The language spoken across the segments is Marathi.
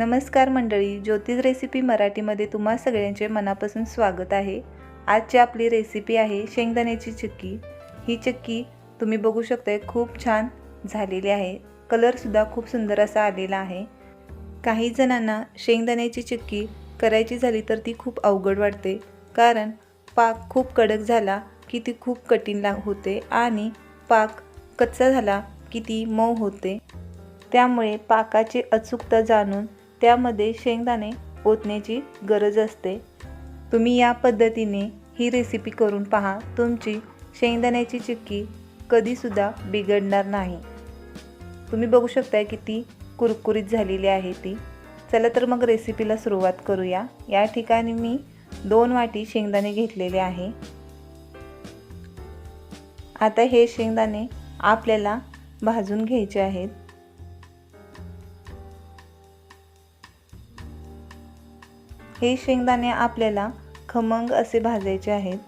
नमस्कार मंडळी ज्योतिष रेसिपी मराठीमध्ये तुम्हा सगळ्यांचे मनापासून स्वागत आहे. आजची आपली रेसिपी आहे शेंगदाण्याची चिक्की. ही चिक्की तुम्ही बघू शकताय खूप छान झालेली आहे. कलरसुद्धा खूप सुंदर असा आलेला आहे. काही जणांना शेंगदाण्याची चिक्की करायची झाली तर ती खूप अवघड वाटते. कारण पाक खूप कडक झाला की ती खूप कठीण ला होते आणि पाक कच्चा झाला की ती मऊ होते. त्यामुळे पाकाची अचूकता जाणून त्यामध्ये शेंगदाणे ओतण्याची गरज असते. तुम्ही या पद्धतीने ही रेसिपी करून पहा. तुमची शेंगदाण्याची चिक्की कधीसुद्धा बिघडणार नाही. तुम्ही बघू शकता किती कुरकुरीत झालेली आहे ती. चला तर मग रेसिपीला सुरुवात करूया. या ठिकाणी मी दोन वाटी शेंगदाणे घेतलेले आहे. आता हे शेंगदाणे आपल्याला भाजून घ्यायचे आहेत. हे शेंगदाणे आपल्याला खमंग असे भाजायचे आहेत.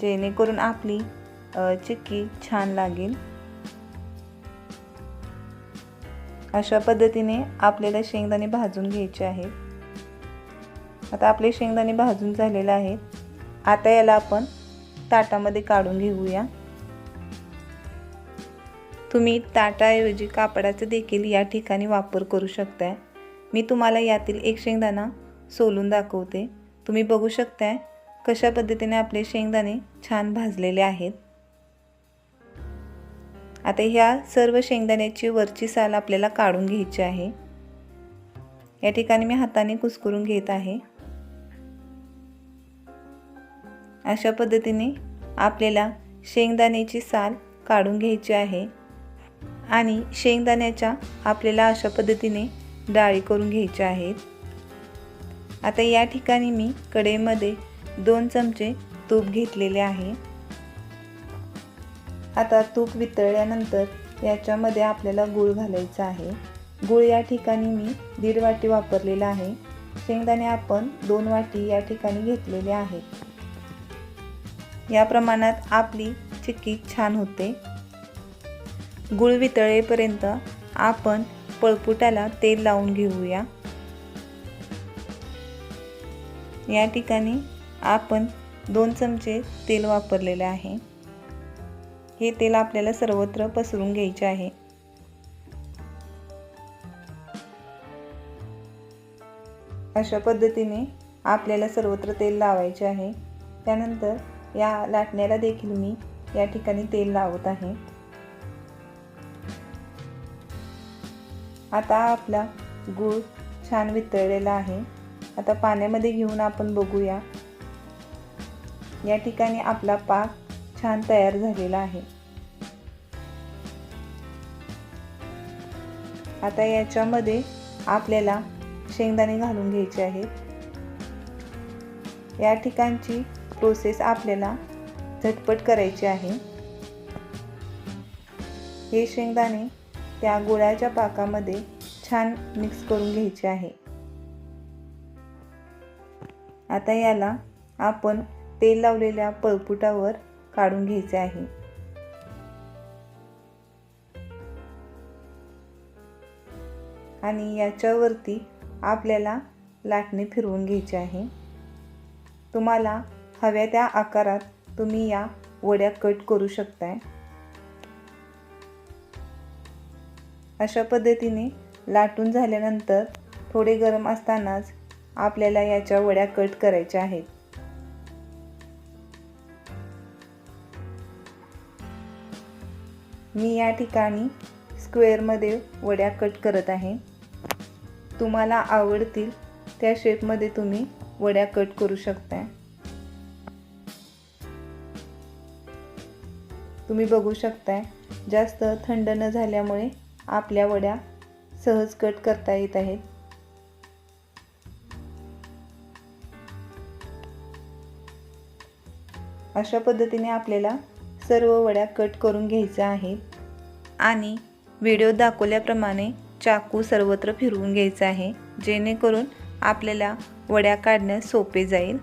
जेणेकरून आपली चिक्की छान लागेल. अशा पद्धतीने आपल्याला शेंगदाणे भाजून घ्यायचे आहेत. आता आपले शेंगदाणे भाजून झालेले आहेत. आता याला आपण ताटामध्ये काढून घेऊया. तुम्ही ताटाऐवजी कापडाचा देखील या ठिकाणी वापर करू शकताय. मी तुम्हाला यातील एक शेंगदाणा सोलून दाखवते. तुम्ही बघू शकताय कशा पद्धतीने आपले शेंगदाणे छान भाजलेले आहेत. आता ह्या सर्व शेंगदाण्याची वरची साल आपल्याला काढून घ्यायची आहे. या ठिकाणी मी हाताने कुसकरून घेत आहे. अशा पद्धतीने आपल्याला शेंगदाण्याची साल काढून घ्यायची आहे. आणि शेंगदाण्याच्या आपल्याला अशा पद्धतीने डाळी करून घ्यायच्या आहेत. आता या ठिकाणी मी कढईमध्ये दोन चमचे तूप घेतलेले आहे. आता तूप वितळल्यानंतर याच्यामध्ये आपल्याला गूळ घालायचा आहे. गूळ या ठिकाणी मी दीड वाटी वापरलेला आहे. शेंगदाणे आपण दोन वाटी या ठिकाणी घेतलेले आहेत. या प्रमाणात आपली चिक्की छान होते. गुळ वितळेपर्यंत आपण पळपुटाला तेल लावून घेऊया. या ठिकाणी आपण दोन चमचे तेल वापरलेले आहे. हे तेल आपल्याला सर्वत्र पसरून घ्यायचे आहे. अशा पद्धतीने आपल्याला सर्वत्र तेल लावायचे आहे. त्यानंतर या लाटण्याला देखील मी या ठिकाणी तेल लावत आहे. आता आपला गूळ छान वितळलेला आहे. आता पाण्यामध्ये घेऊन आपण बघूया. या ठिकाणी आपला पाक छान तयार झालेला आहे. आता याच्यामध्ये आपल्याला शेंगदाणे घालून घ्यायचे आहेत. या ठिकाणची प्रोसेस आपल्याला झटपट करायची आहे. हे शेंगदाणे त्या गुळाच्या पाकामध्ये छान मिक्स करून घ्यायचे आहे. आता याला आपण तेल लावलेल्या पळपुटावर काढून घ्यायचे आहे. आणि याच्यावरती आपल्याला लाटणे फिरवून घ्यायचे आहे. तुम्हाला हव्या त्या आकारात तुम्ही या वड्या कट करू शकताय. अशा पद्धतीने लाटून झाल्यानंतर थोडे गरम असतानाच आपल्याला याच्या वड्या कट करायच्या आहेत. मी या ठिकाणी स्क्वेअरमध्ये वड्या कट करत आहे. तुम्हाला आवडतील त्या शेपमध्ये तुम्ही वड्या कट करू शकता तुम्ही बघू शकताय जास्त थंड न झाल्यामुळे आपल्या वड्या सहज कट करता येत आहेत. अशा पद्धतीने आपल्याला सर्व वड्या कट करून घ्यायच्या आहेत. आणि व्हिडिओ दाखवल्याप्रमाणे चाकू सर्वत्र फिरवून घ्यायचा आहे जेणेकरून आपल्याला वड्या काढण्यास सोपे जाईल.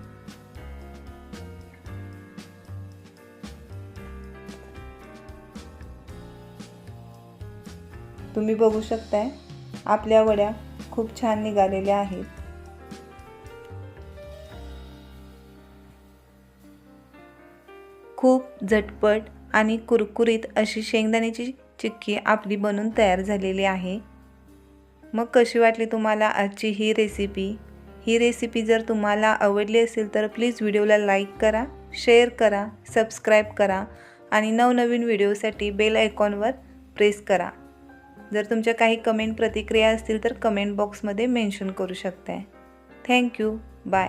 तुम्ही बघू शकताय आपल्या वड्या खूप छान निघालेल्या आहेत. खूप झटपट आणि कुरकुरीत अशी शेंगदाण्याची चिक्की आपली बनून तयार झालेली आहे. मग कशी वाटली तुम्हाला आजची ही रेसिपी ही रेसिपी जर तुम्हाला आवडली असेल तर प्लीज व्हिडिओला लाईक करा शेअर करा सबस्क्राईब करा आणि नवनवीन व्हिडिओसाठी बेल आयकॉनवर प्रेस करा. जर तुमच्या काही कमेंट प्रतिक्रिया असतील तर कमेंट बॉक्समध्ये मेन्शन करू शकताय. Thank you bye